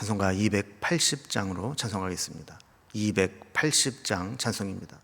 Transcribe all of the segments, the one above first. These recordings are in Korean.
찬송가 280장으로 찬송하겠습니다. 280장 찬송입니다.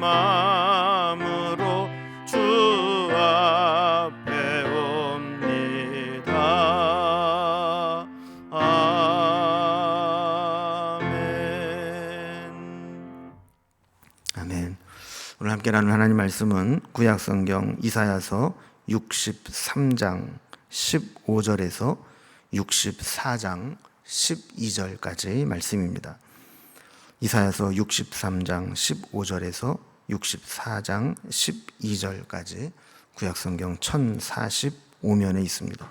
마음으로 주 앞에 옵니다 아멘 아멘. 오늘 함께 나눌 하나님 말씀은 구약 성경 이사야서 63장 15절에서 64장 12절까지의 말씀입니다. 이사야서 63장 15절에서 64장 12절까지 구약 성경 1045면에 있습니다.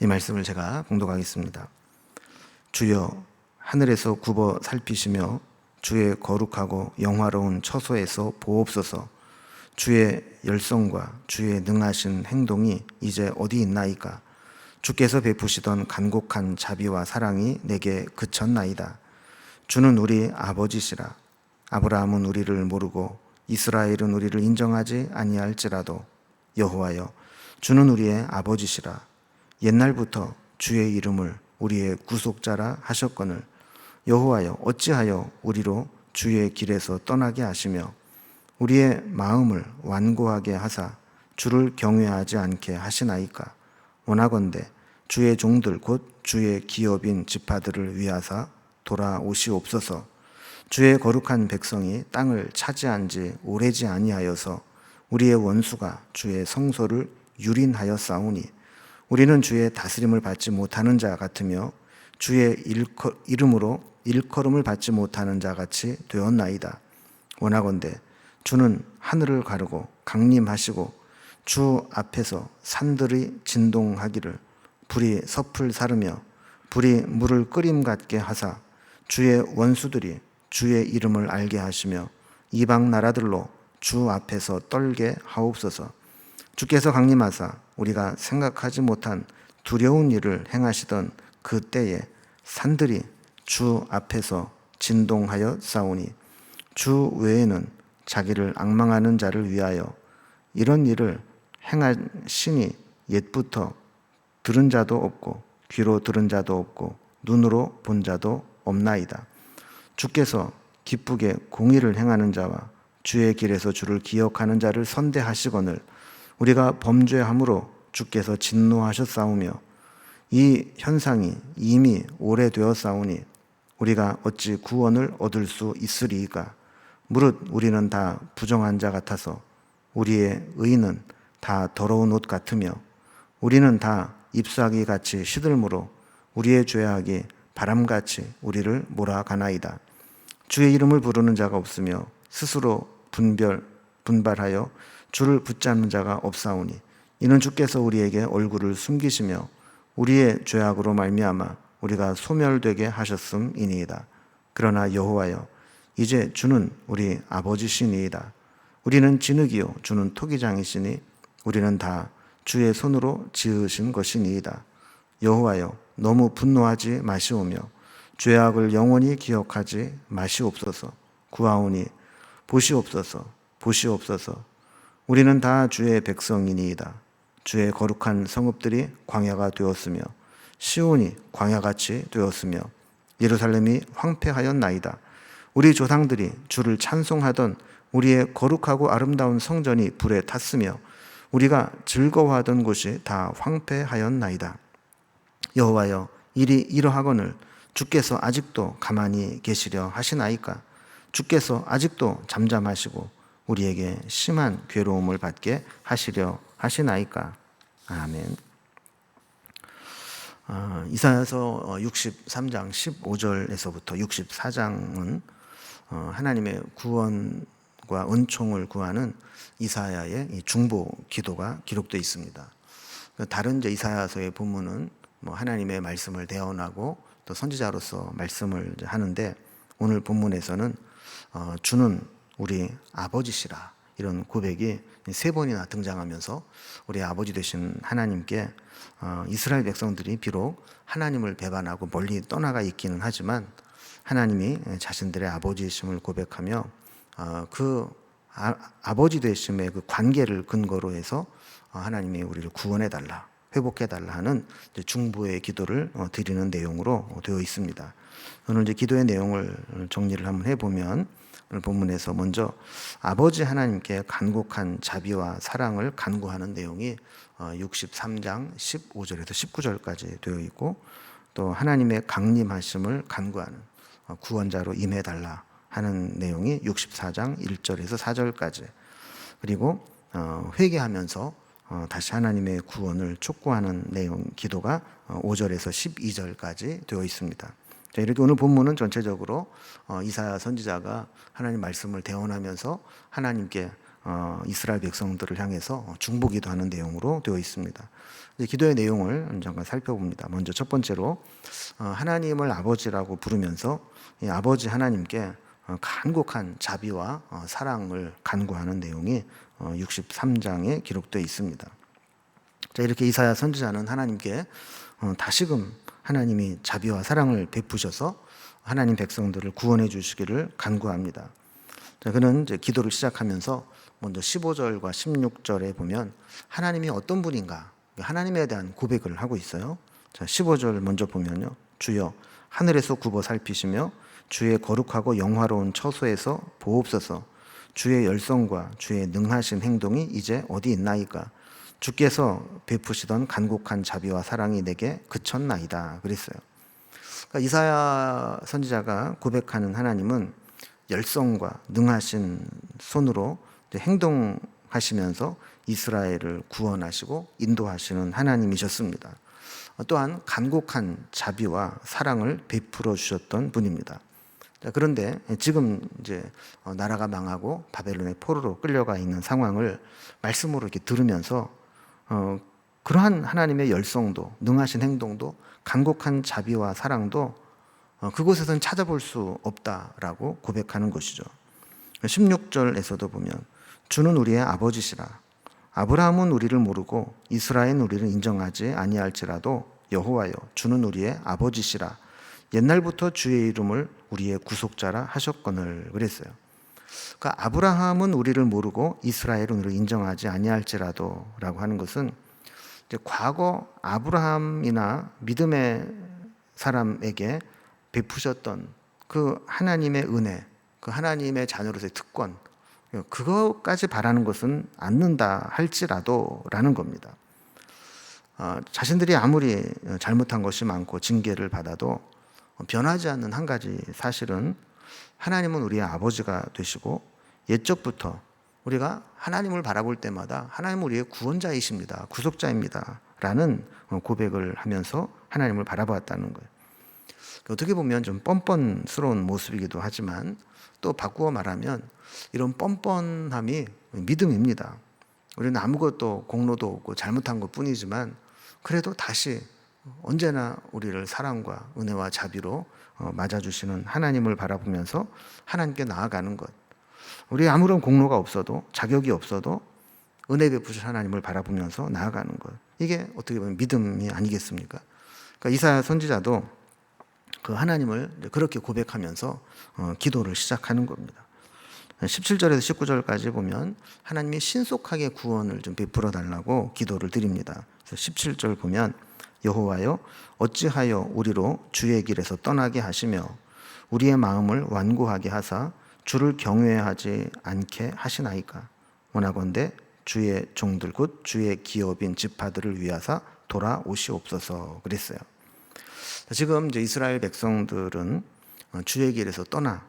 이 말씀을 제가 공독하겠습니다. 주여 하늘에서 굽어 살피시며 주의 거룩하고 영화로운 처소에서 보옵소서 주의 열성과 주의 능하신 행동이 이제 어디 있나이까 주께서 베푸시던 간곡한 자비와 사랑이 내게 그쳤나이다 주는 우리 아버지시라. 아브라함은 우리를 모르고 이스라엘은 우리를 인정하지 아니할지라도 여호와여 주는 우리의 아버지시라. 옛날부터 주의 이름을 우리의 구속자라 하셨거늘 여호와여 어찌하여 우리로 주의 길에서 떠나게 하시며 우리의 마음을 완고하게 하사 주를 경외하지 않게 하시나이까? 원하건대 주의 종들 곧 주의 기업인 지파들을 위하사 돌아오시옵소서 주의 거룩한 백성이 땅을 차지한 지 오래지 아니하여서 우리의 원수가 주의 성소를 유린하여 싸우니 우리는 주의 다스림을 받지 못하는 자 같으며 주의 일커, 이름으로 일컬음을 받지 못하는 자 같이 되었나이다. 원하건대 주는 하늘을 가르고 강림하시고 주 앞에서 산들이 진동하기를 불이 섭을 사르며 불이 물을 끓임 같게 하사 주의 원수들이 주의 이름을 알게 하시며 이방 나라들로 주 앞에서 떨게 하옵소서. 주께서 강림하사 우리가 생각하지 못한 두려운 일을 행하시던 그 때에 산들이 주 앞에서 진동하여 싸우니 주 외에는 자기를 악망하는 자를 위하여 이런 일을 행한 신이 옛부터 들은 자도 없고 귀로 들은 자도 없고 눈으로 본 자도 없나이다. 주께서 기쁘게 공의를 행하는 자와 주의 길에서 주를 기억하는 자를 선대하시거늘 우리가 범죄함으로 주께서 진노하셨사오며 이 현상이 이미 오래되었사오니 우리가 어찌 구원을 얻을 수 있으리이까 무릇 우리는 다 부정한 자 같아서 우리의 의는 다 더러운 옷 같으며 우리는 다 잎사귀 같이 시들므로 우리의 죄악이 바람같이 우리를 몰아가나이다. 주의 이름을 부르는 자가 없으며 스스로 분별 분발하여 주를 붙잡는 자가 없사오니 이는 주께서 우리에게 얼굴을 숨기시며 우리의 죄악으로 말미암아 우리가 소멸되게 하셨음이니이다. 그러나 여호와여 이제 주는 우리 아버지시니이다. 우리는 진흙이요 주는 토기장이시니 우리는 다 주의 손으로 지으신 것이니이다. 여호와여 너무 분노하지 마시오며 죄악을 영원히 기억하지 마시옵소서. 구하오니 보시옵소서. 보시옵소서. 우리는 다 주의 백성이니이다. 주의 거룩한 성읍들이 광야가 되었으며 시온이 광야같이 되었으며 예루살렘이 황폐하였나이다. 우리 조상들이 주를 찬송하던 우리의 거룩하고 아름다운 성전이 불에 탔으며 우리가 즐거워하던 곳이 다 황폐하였나이다. 여호와여 일이 이러하거늘 주께서 아직도 가만히 계시려 하시나이까 주께서 아직도 잠잠하시고 우리에게 심한 괴로움을 받게 하시려 하시나이까 아멘. 아, 이사야서 63장 15절에서부터 64장은 어, 하나님의 구원과 은총을 구하는 이사야의 이 중보 기도가 기록되어 있습니다. 그 다른 이제 이사야서의 본문은 뭐 하나님의 말씀을 대언하고 또 선지자로서 말씀을 하는데 오늘 본문에서는 어, 주는 우리 아버지시라 이런 고백이 세 번이나 등장하면서 우리 아버지 되신 하나님께 어, 이스라엘 백성들이 비록 하나님을 배반하고 멀리 떠나가 있기는 하지만 하나님이 자신들의 아버지이심을 고백하며 어, 그 아, 아버지 되심의 그 관계를 근거로 해서 어, 하나님이 우리를 구원해 달라, 회복해 달라 하는 중보의 기도를 어, 드리는 내용으로 어, 되어 있습니다. 오늘 이제 기도의 내용을 정리를 한번 해보면 오늘 본문에서 먼저 아버지 하나님께 간곡한 자비와 사랑을 간구하는 내용이 63장 15절에서 19절까지 되어 있고 또 하나님의 강림하심을 간구하는 구원자로 임해 달라 하는 내용이 64장 1절에서 4절까지 그리고 어, 회개하면서 어, 다시 하나님의 구원을 촉구하는 내용 기도가 5절에서 12절까지 되어 있습니다. 자, 이렇게 오늘 본문은 전체적으로 어, 이사야 선지자가 하나님 말씀을 대언하면서 하나님께 이스라엘 백성들을 향해서 중보기도 하는 내용으로 되어 있습니다. 기도의 내용을 잠깐 살펴봅니다. 먼저 첫 번째로 하나님을 아버지라고 부르면서 아버지 하나님께 간곡한 자비와 사랑을 간구하는 내용이 63장에 기록되어 있습니다. 자, 이렇게 이사야 선지자는 하나님께 어, 다시금 하나님이 자비와 사랑을 베푸셔서 하나님 백성들을 구원해 주시기를 간구합니다. 자, 그는 이제 기도를 시작하면서 먼저 15절과 16절에 보면 하나님이 어떤 분인가 하나님에 대한 고백을 하고 있어요. 자, 15절 먼저 보면요. 주여 하늘에서 굽어 살피시며 주의 거룩하고 영화로운 처소에서 보옵소서 주의 열성과 주의 능하신 행동이 이제 어디 있나이까? 주께서 베푸시던 간곡한 자비와 사랑이 내게 그쳤나이다. 그랬어요. 그러니까 이사야 선지자가 고백하는 하나님은 열성과 능하신 손으로 행동하시면서 이스라엘을 구원하시고 인도하시는 하나님이셨습니다. 또한 간곡한 자비와 사랑을 베풀어 주셨던 분입니다. 자, 그런데 지금 이제 어, 나라가 망하고 바벨론의 포로로 끌려가 있는 상황을 말씀으로 이렇게 들으면서 어, 그러한 하나님의 열성도 능하신 행동도 간곡한 자비와 사랑도 어, 그곳에서는 찾아볼 수 없다라고 고백하는 것이죠. 16절에서도 보면 주는 우리의 아버지시라 아브라함은 우리를 모르고 이스라엘은 우리를 인정하지 아니할지라도 여호와여 주는 우리의 아버지시라 옛날부터 주의 이름을 우리의 구속자라 하셨거늘 그랬어요. 그러니까 아브라함은 우리를 모르고 이스라엘은 우리를 인정하지 아니할지라도라고 하는 것은 과거 아브라함이나 믿음의 사람에게 베푸셨던 그 하나님의 은혜, 그 하나님의 자녀로서의 특권, 그것까지 바라는 것은 않는다 할지라도라는 겁니다. 어, 자신들이 아무리 잘못한 것이 많고 징계를 받아도 변하지 않는 한 가지 사실은 하나님은 우리의 아버지가 되시고 옛적부터 우리가 하나님을 바라볼 때마다 하나님은 우리의 구원자이십니다. 구속자입니다. 라는 고백을 하면서 하나님을 바라보았다는 거예요. 어떻게 보면 좀 뻔뻔스러운 모습이기도 하지만 또 바꾸어 말하면 이런 뻔뻔함이 믿음입니다. 우리는 아무것도 공로도 없고 잘못한 것 뿐이지만 그래도 다시 언제나 우리를 사랑과 은혜와 자비로 어, 맞아주시는 하나님을 바라보면서 하나님께 나아가는 것. 우리 아무런 공로가 없어도 자격이 없어도 은혜 베푸신 하나님을 바라보면서 나아가는 것. 이게 어떻게 보면 믿음이 아니겠습니까? 그러니까 이사야 선지자도 그 하나님을 그렇게 고백하면서 어, 기도를 시작하는 겁니다. 17절에서 19절까지 보면 하나님이 신속하게 구원을 좀 베풀어 달라고 기도를 드립니다. 그래서 17절 보면 여호와여 어찌하여 우리로 주의 길에서 떠나게 하시며 우리의 마음을 완고하게 하사 주를 경외하지 않게 하시나이까 원하건대 주의 종들 곧 주의 기업인 지파들을 위하사 돌아오시옵소서 그랬어요. 지금 이제 이스라엘 백성들은 어, 주의 길에서 떠나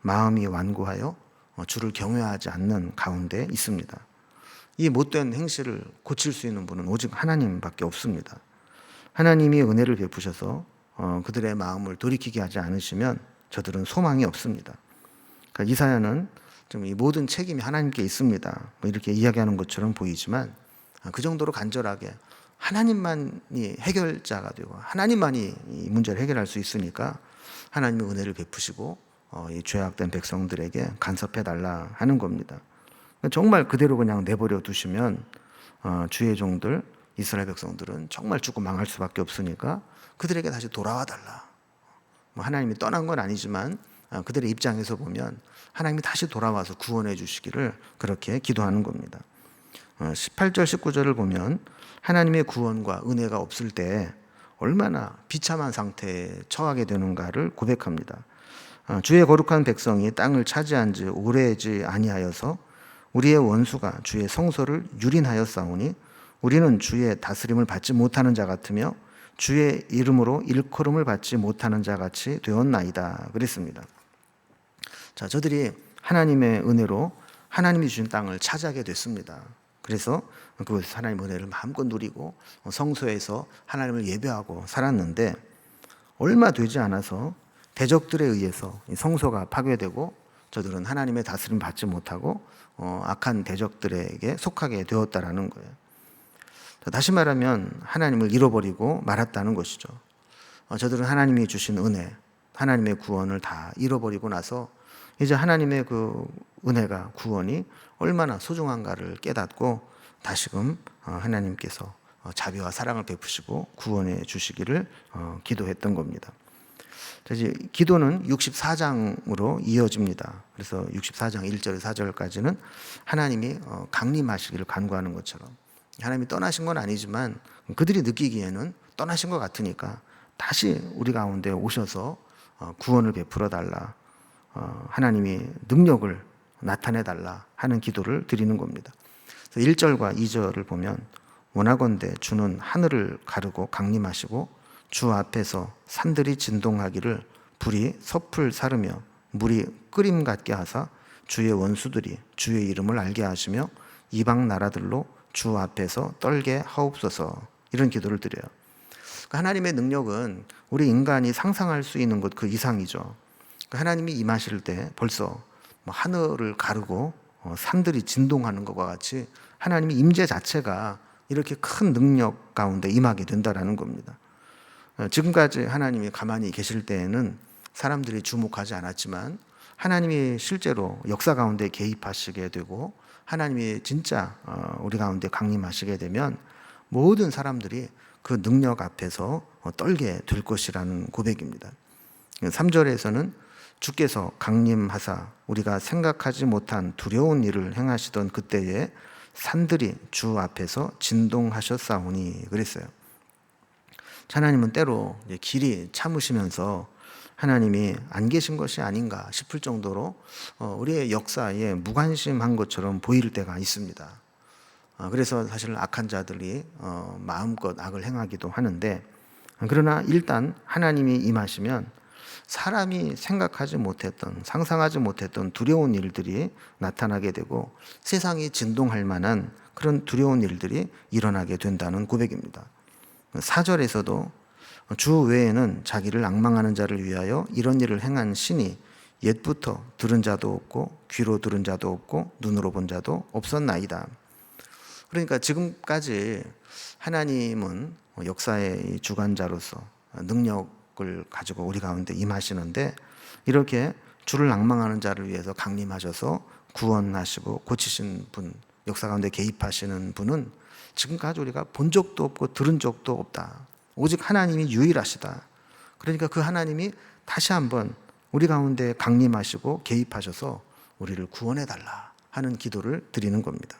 마음이 완고하여 어, 주를 경외하지 않는 가운데 있습니다. 이 못된 행실을 고칠 수 있는 분은 오직 하나님밖에 없습니다. 하나님이 은혜를 베푸셔서 어, 그들의 마음을 돌이키게 하지 않으시면 저들은 소망이 없습니다. 그러니까 이사야는 좀 이 모든 책임이 하나님께 있습니다. 뭐 이렇게 이야기하는 것처럼 보이지만 아, 그 정도로 간절하게 하나님만이 해결자가 되고 하나님만이 이 문제를 해결할 수 있으니까 하나님의 은혜를 베푸시고 어, 이 죄악된 백성들에게 간섭해 달라 하는 겁니다. 정말 그대로 그냥 내버려 두시면 어, 주의 종들 이스라엘 백성들은 정말 죽고 망할 수밖에 없으니까 그들에게 다시 돌아와 달라. 뭐 하나님이 떠난 건 아니지만 어, 그들의 입장에서 보면 하나님이 다시 돌아와서 구원해 주시기를 그렇게 기도하는 겁니다. 18절 19절을 보면 하나님의 구원과 은혜가 없을 때 얼마나 비참한 상태에 처하게 되는가를 고백합니다. 어, 주의 거룩한 백성이 땅을 차지한 지 오래지 아니하여서 우리의 원수가 주의 성소를 유린하였사오니 우리는 주의 다스림을 받지 못하는 자 같으며 주의 이름으로 일컬음을 받지 못하는 자 같이 되었나이다 그랬습니다. 자, 저들이 하나님의 은혜로 하나님이 주신 땅을 차지하게 됐습니다. 그래서 그곳에서 하나님의 은혜를 마음껏 누리고 성소에서 하나님을 예배하고 살았는데 얼마 되지 않아서 대적들에 의해서 성소가 파괴되고 저들은 하나님의 다스림 받지 못하고 어, 악한 대적들에게 속하게 되었다라는 거예요. 다시 말하면 하나님을 잃어버리고 말았다는 것이죠. 어, 저들은 하나님이 주신 은혜, 하나님의 구원을 다 잃어버리고 나서 이제 하나님의 그 은혜가 구원이 얼마나 소중한가를 깨닫고 다시금 어, 하나님께서 어, 자비와 사랑을 베푸시고 구원해 주시기를 어, 기도했던 겁니다. 이제 기도는 64장으로 이어집니다. 그래서 64장 1절 4절까지는 하나님이 강림하시기를 간구하는 것처럼 하나님이 떠나신 건 아니지만 그들이 느끼기에는 떠나신 것 같으니까 다시 우리 가운데 오셔서 구원을 베풀어 달라. 하나님이 능력을 나타내 달라 하는 기도를 드리는 겁니다. 1절과 2절을 보면 원하건대 주는 하늘을 가르고 강림하시고 주 앞에서 산들이 진동하기를 불이 섭을 사르며 물이 끓임 같게 하사 주의 원수들이 주의 이름을 알게 하시며 이방 나라들로 주 앞에서 떨게 하옵소서 이런 기도를 드려요. 그러니까 하나님의 능력은 우리 인간이 상상할 수 있는 것 그 이상이죠. 그러니까 하나님이 임하실 때 벌써 뭐 하늘을 가르고 어, 산들이 진동하는 것과 같이 하나님의 임재 자체가 이렇게 큰 능력 가운데 임하게 된다라는 겁니다. 어, 지금까지 하나님이 가만히 계실 때에는 사람들이 주목하지 않았지만 하나님이 실제로 역사 가운데 개입하시게 되고 하나님이 진짜 어, 우리 가운데 강림하시게 되면 모든 사람들이 그 능력 앞에서 떨게 될 것이라는 고백입니다. 3절에서는 주께서 강림하사 우리가 생각하지 못한 두려운 일을 행하시던 그때에 산들이 주 앞에서 진동하셨사오니 그랬어요. 하나님은 때로 길이 참으시면서 하나님이 안 계신 것이 아닌가 싶을 정도로 어, 우리의 역사에 무관심한 것처럼 보일 때가 있습니다. 어, 그래서 사실 악한 자들이 어, 마음껏 악을 행하기도 하는데 그러나 일단 하나님이 임하시면 사람이 생각하지 못했던 상상하지 못했던 두려운 일들이 나타나게 되고 세상이 진동할 만한 그런 두려운 일들이 일어나게 된다는 고백입니다. 사절에서도 주 외에는 자기를 악망하는 자를 위하여 이런 일을 행한 신이 옛부터 들은 자도 없고 귀로 들은 자도 없고 눈으로 본 자도 없었나이다. 그러니까 지금까지 하나님은 역사의 주관자로서 능력을 가지고 우리 가운데 임하시는데 이렇게 주를 악망하는 자를 위해서 강림하셔서 구원하시고 고치신 분, 역사 가운데 개입하시는 분은 지금까지 우리가 본 적도 없고 들은 적도 없다. 오직 하나님이 유일하시다. 그러니까 그 하나님이 다시 한번 우리 가운데 강림하시고 개입하셔서 우리를 구원해 달라 하는 기도를 드리는 겁니다.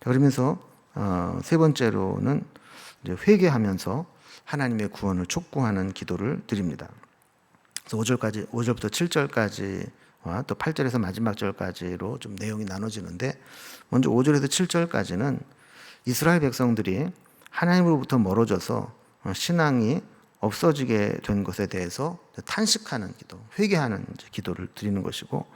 그러면서 어, 세 번째로는 회개하면서 하나님의 구원을 촉구하는 기도를 드립니다. 그래서 5절까지 5절부터 7절까지와 또 8절에서 마지막 절까지로 좀 내용이 나눠지는데 먼저 5절에서 7절까지는 이스라엘 백성들이 하나님으로부터 멀어져서 어, 신앙이 없어지게 된 것에 대해서 탄식하는 기도, 회개하는 기도를 드리는 것이고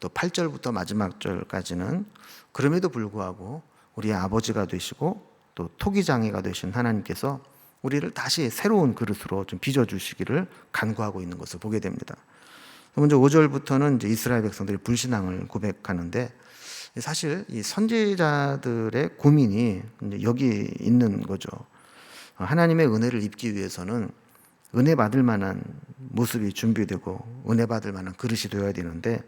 또 8절부터 마지막 절까지는 그럼에도 불구하고 우리의 아버지가 되시고 또 토기장애가 되신 하나님께서 우리를 다시 새로운 그릇으로 좀 빚어 주시기를 간구하고 있는 것을 보게 됩니다. 먼저 5절부터는 이제 이스라엘 백성들이 불신앙을 고백하는데 사실 이 선지자들의 고민이 여기 있는 거죠. 하나님의 은혜를 입기 위해서는 은혜 받을 만한 모습이 준비되고 은혜 받을 만한 그릇이 되어야 되는데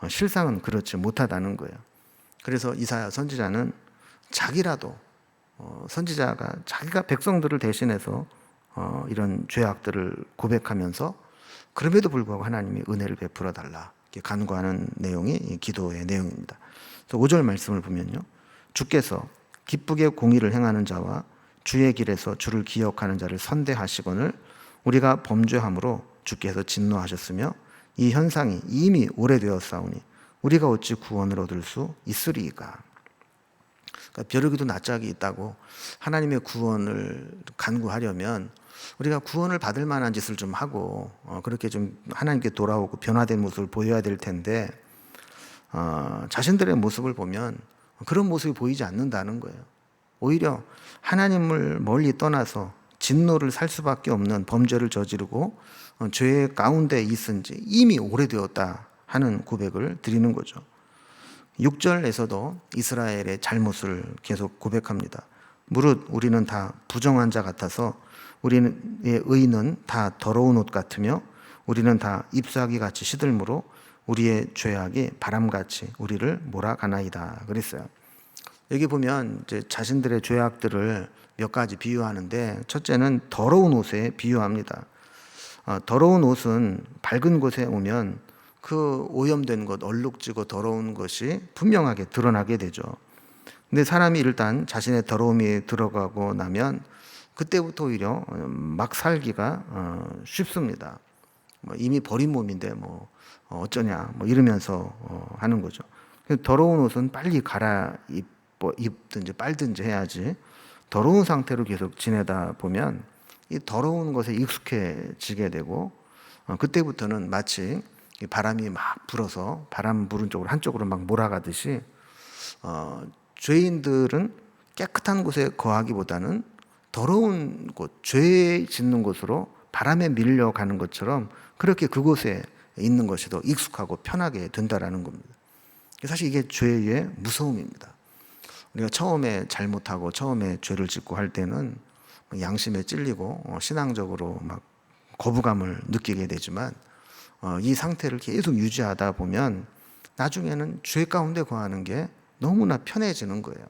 어, 실상은 그렇지 못하다는 거예요. 그래서 이사야 선지자는 자기라도 어, 선지자가 자기가 백성들을 대신해서 어, 이런 죄악들을 고백하면서 그럼에도 불구하고 하나님이 은혜를 베풀어 달라 이렇게 간구하는 내용이 이 기도의 내용입니다. 그래서 5절 말씀을 보면요. 주께서 기쁘게 공의를 행하는 자와 주의 길에서 주를 기억하는 자를 선대하시거늘 우리가 범죄함으로 주께서 진노하셨으며 이 현상이 이미 오래되었사오니 우리가 어찌 구원을 얻을 수 있으리이까. 그러니까 벼르기도 낯짝이 있다고 하나님의 구원을 간구하려면 우리가 구원을 받을 만한 짓을 좀 하고 어, 그렇게 좀 하나님께 돌아오고 변화된 모습을 보여야 될 텐데 어, 자신들의 모습을 보면 그런 모습이 보이지 않는다는 거예요. 오히려 하나님을 멀리 떠나서 진노를 살 수밖에 없는 범죄를 저지르고 어, 죄 가운데 있은 지 이미 오래되었다 하는 고백을 드리는 거죠. 6절에서도 이스라엘의 잘못을 계속 고백합니다. 무릇 우리는 다 부정한 자 같아서 우리의 의는 다 더러운 옷 같으며 우리는 다 잎사귀 같이 시들므로 우리의 죄악이 바람같이 우리를 몰아가나이다 그랬어요. 여기 보면 이제 자신들의 죄악들을 몇 가지 비유하는데 첫째는 더러운 옷에 비유합니다. 어, 더러운 옷은 밝은 곳에 오면 그 오염된 것, 얼룩지고 더러운 것이 분명하게 드러나게 되죠. 근데 사람이 일단 자신의 더러움이 들어가고 나면 그때부터 오히려 막 살기가 어, 쉽습니다. 뭐 이미 버린 몸인데 뭐 어쩌냐 뭐 이러면서 어, 하는 거죠. 더러운 옷은 빨리 갈아 입, 입든지 빨든지 해야지 더러운 상태로 계속 지내다 보면 이 더러운 것에 익숙해지게 되고 어, 그때부터는 마치 바람이 막 불어서 바람 부는 쪽으로 한쪽으로 막 몰아가듯이 어, 죄인들은 깨끗한 곳에 거하기보다는 더러운 곳, 죄 짓는 곳으로 바람에 밀려가는 것처럼 그렇게 그곳에 있는 것이 더 익숙하고 편하게 된다라는 겁니다. 사실 이게 죄의 무서움입니다. 우리가 처음에 잘못하고 처음에 죄를 짓고 할 때는 양심에 찔리고 어, 신앙적으로 막 거부감을 느끼게 되지만 어, 이 상태를 계속 유지하다 보면 나중에는 죄 가운데 거하는 게 너무나 편해지는 거예요.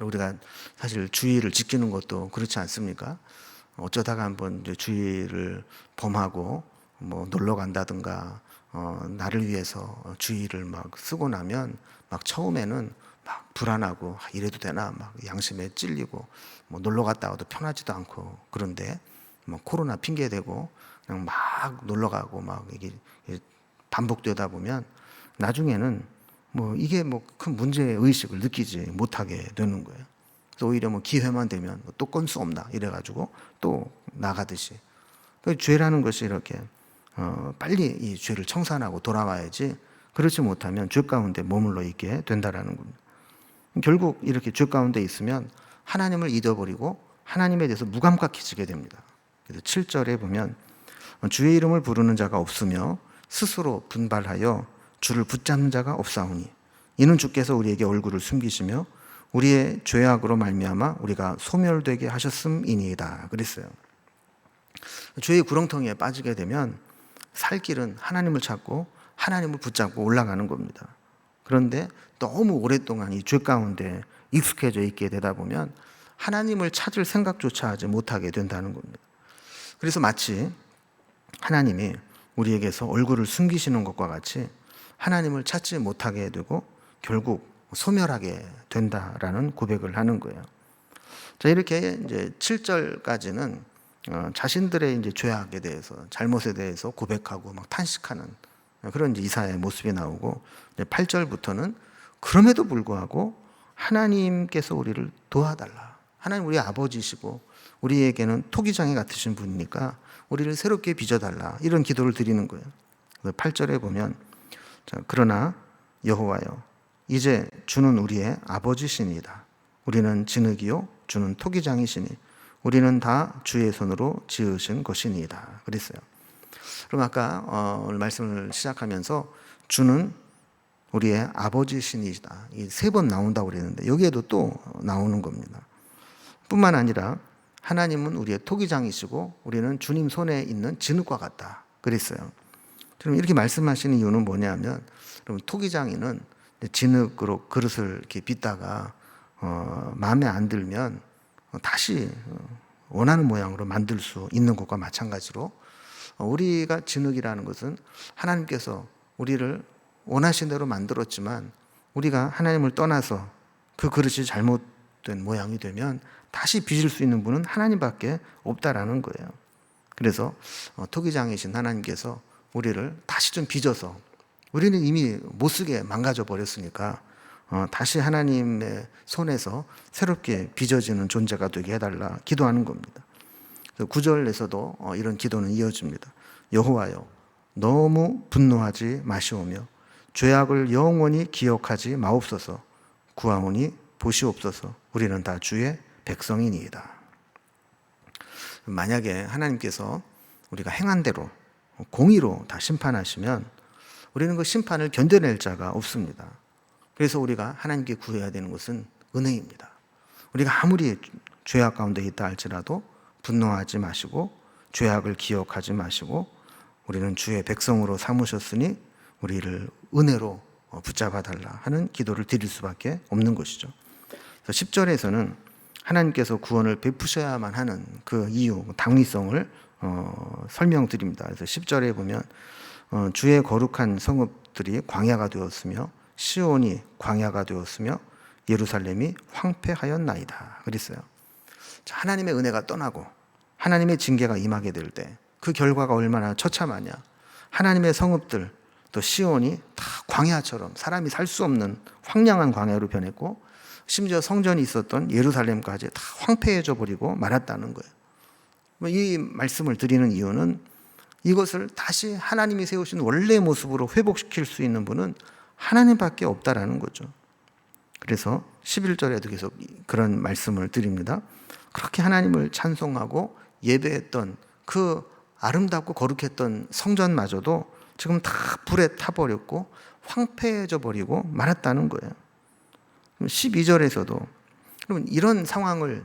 우리가 사실 주의를 지키는 것도 그렇지 않습니까? 어쩌다가 한번 주의를 범하고 뭐 놀러 간다든가 어, 나를 위해서 주의를 막 쓰고 나면 막 처음에는 막 불안하고 아, 이래도 되나 막 양심에 찔리고 뭐 놀러 갔다 와도 편하지도 않고 그런데 뭐 코로나 핑계 대고 그냥 막 놀러 가고 막 이게 반복되다 보면 나중에는 뭐 이게 뭐 큰 문제 의식을 느끼지 못하게 되는 거예요. 그래서 오히려 뭐 기회만 되면 또 건수 없나 이래 가지고 또 나가듯이 그 죄라는 것이 이렇게 어, 빨리 이 죄를 청산하고 돌아와야지 그렇지 못하면 죄 가운데 머물러 있게 된다라는 겁니다. 결국 이렇게 죄 가운데 있으면 하나님을 잊어버리고 하나님에 대해서 무감각해지게 됩니다. 그래서 7절에 보면 주의 이름을 부르는 자가 없으며 스스로 분발하여 주를 붙잡는 자가 없사오니 이는 주께서 우리에게 얼굴을 숨기시며 우리의 죄악으로 말미암아 우리가 소멸되게 하셨음이니이다. 그랬어요. 죄의 구렁텅이에 빠지게 되면 살 길은 하나님을 찾고 하나님을 붙잡고 올라가는 겁니다. 그런데 너무 오랫동안 이 죄 가운데 익숙해져 있게 되다 보면 하나님을 찾을 생각조차 하지 못하게 된다는 겁니다. 그래서 마치 하나님이 우리에게서 얼굴을 숨기시는 것과 같이 하나님을 찾지 못하게 되고 결국 소멸하게 된다라는 고백을 하는 거예요. 자, 이렇게 이제 7절까지는 어, 자신들의 이제 죄악에 대해서 잘못에 대해서 고백하고 막 탄식하는 그런 이사의 모습이 나오고 이제 8절부터는 그럼에도 불구하고 하나님께서 우리를 도와달라. 하나님 우리 아버지시고 우리에게는 토기장애 같으신 분이니까 우리를 새롭게 빚어달라. 이런 기도를 드리는 거예요. 8절에 보면 자, 그러나 여호와여 이제 주는 우리의 아버지시니다. 우리는 진흙이요 주는 토기장이시니 우리는 다 주의 손으로 지으신 것이니이다. 그랬어요. 그럼 아까 어, 오늘 말씀을 시작하면서 주는 우리의 아버지신이시다. 이 세 번 나온다고 그랬는데 여기에도 또 나오는 겁니다. 뿐만 아니라 하나님은 우리의 토기장이시고 우리는 주님 손에 있는 진흙과 같다. 그랬어요. 그럼 이렇게 말씀하시는 이유는 뭐냐면 그럼 토기장이는 진흙으로 그릇을 이렇게 빚다가 어, 마음에 안 들면 다시 어, 원하는 모양으로 만들 수 있는 것과 마찬가지로 어, 우리가 진흙이라는 것은 하나님께서 우리를 원하신 대로 만들었지만 우리가 하나님을 떠나서 그 그릇이 잘못된 모양이 되면 다시 빚을 수 있는 분은 하나님밖에 없다라는 거예요. 그래서 어, 토기장이신 하나님께서 우리를 다시 좀 빚어서 우리는 이미 못 쓰게 망가져 버렸으니까 어, 다시 하나님의 손에서 새롭게 빚어지는 존재가 되게 해달라 기도하는 겁니다. 구절에서도 어, 이런 기도는 이어집니다. 여호와여, 너무 분노하지 마시오며 죄악을 영원히 기억하지 마옵소서. 구하오니 보시옵소서. 우리는 다 주의 백성이니이다. 만약에 하나님께서 우리가 행한 대로 공의로 다 심판하시면 우리는 그 심판을 견뎌낼 자가 없습니다. 그래서 우리가 하나님께 구해야 되는 것은 은혜입니다. 우리가 아무리 죄악 가운데 있다 할지라도 분노하지 마시고 죄악을 기억하지 마시고 우리는 주의 백성으로 삼으셨으니 우리를 은혜로 붙잡아 달라 하는 기도를 드릴 수밖에 없는 것이죠. 10절에서는 하나님께서 구원을 베푸셔야만 하는 그 이유, 당위성을 어, 설명드립니다. 그래서 10절에 보면 어, 주의 거룩한 성읍들이 광야가 되었으며 시온이 광야가 되었으며 예루살렘이 황폐하였나이다. 그랬어요. 자, 하나님의 은혜가 떠나고 하나님의 징계가 임하게 될 때 그 결과가 얼마나 처참하냐. 하나님의 성읍들 또 시온이 다 광야처럼 사람이 살 수 없는 황량한 광야로 변했고 심지어 성전이 있었던 예루살렘까지 다 황폐해져 버리고 말았다는 거예요. 뭐이 말씀을 드리는 이유는 이것을 다시 하나님이 세우신 원래의 모습으로 회복시킬 수 있는 분은 하나님밖에 없다라는 거죠. 그래서 11절에도 계속 그런 말씀을 드립니다. 그렇게 하나님을 찬송하고 예배했던 그 아름답고 거룩했던 성전마저도 지금 다 불에 타버렸고 황폐해져 버리고 말았다는 거예요. 12절에서도 그러면 이런 상황을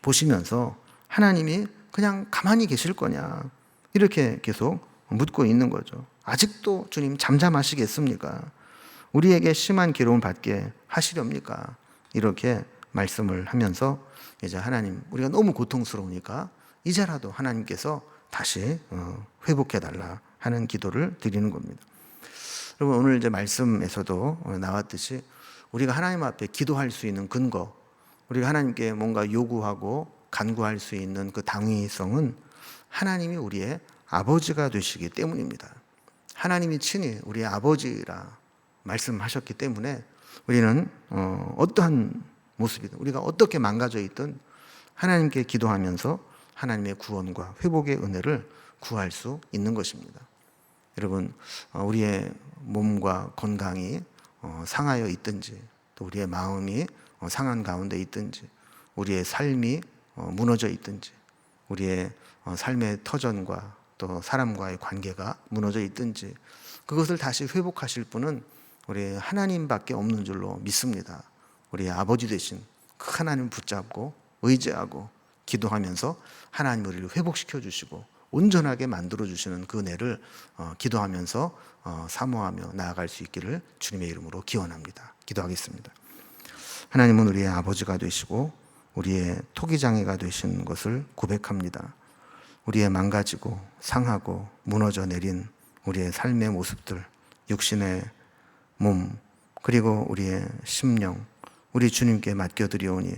보시면서 하나님이 그냥 가만히 계실 거냐 이렇게 계속 묻고 있는 거죠. 아직도 주님 잠잠하시겠습니까? 우리에게 심한 괴로움을 받게 하시렵니까? 이렇게 말씀을 하면서 이제 하나님 우리가 너무 고통스러우니까 이제라도 하나님께서 다시 어, 회복해 달라 하는 기도를 드리는 겁니다. 여러분 오늘 이제 말씀에서도 나왔듯이 우리가 하나님 앞에 기도할 수 있는 근거, 우리가 하나님께 뭔가 요구하고 간구할 수 있는 그 당위성은 하나님이 우리의 아버지가 되시기 때문입니다. 하나님이 친히 우리의 아버지라 말씀하셨기 때문에 우리는 어, 어떠한 모습이든 우리가 어떻게 망가져 있든 하나님께 기도하면서 하나님의 구원과 회복의 은혜를 구할 수 있는 것입니다. 여러분, 어, 우리의 몸과 건강이 어, 상하여 있든지, 또 우리의 마음이 어, 상한 가운데 있든지, 우리의 삶이 어, 무너져 있든지, 우리의 어, 삶의 터전과 또 사람과의 관계가 무너져 있든지, 그것을 다시 회복하실 분은 우리 하나님밖에 없는 줄로 믿습니다. 우리 아버지 되신 그 하나님 붙잡고 의지하고 기도하면서 하나님 우리를 회복시켜 주시고 온전하게 만들어 주시는 그 은혜를 어, 기도하면서 어, 사모하며 나아갈 수 있기를 주님의 이름으로 기원합니다. 기도하겠습니다. 하나님은 우리의 아버지가 되시고 우리의 토기 장애가 되신 것을 고백합니다. 우리의 망가지고 상하고 무너져 내린 우리의 삶의 모습들, 육신의 몸, 그리고 우리의 심령, 우리 주님께 맡겨드리오니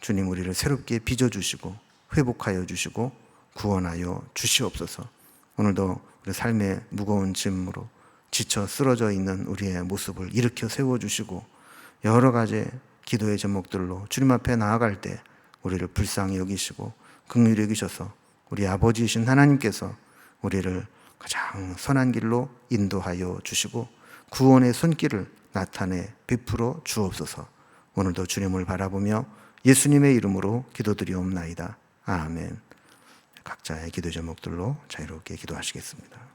주님 우리를 새롭게 빚어주시고 회복하여 주시고 구원하여 주시옵소서. 오늘도 우리 삶의 무거운 짐으로 지쳐 쓰러져 있는 우리의 모습을 일으켜 세워 주시고 여러 가지 기도의 제목들로 주님 앞에 나아갈 때 우리를 불쌍히 여기시고 긍휼히 여기셔서 우리 아버지이신 하나님께서 우리를 가장 선한 길로 인도하여 주시고 구원의 손길을 나타내 베풀어 주옵소서. 오늘도 주님을 바라보며 예수님의 이름으로 기도드리옵나이다. 아멘. 각자의 기도 제목들로 자유롭게 기도하시겠습니다.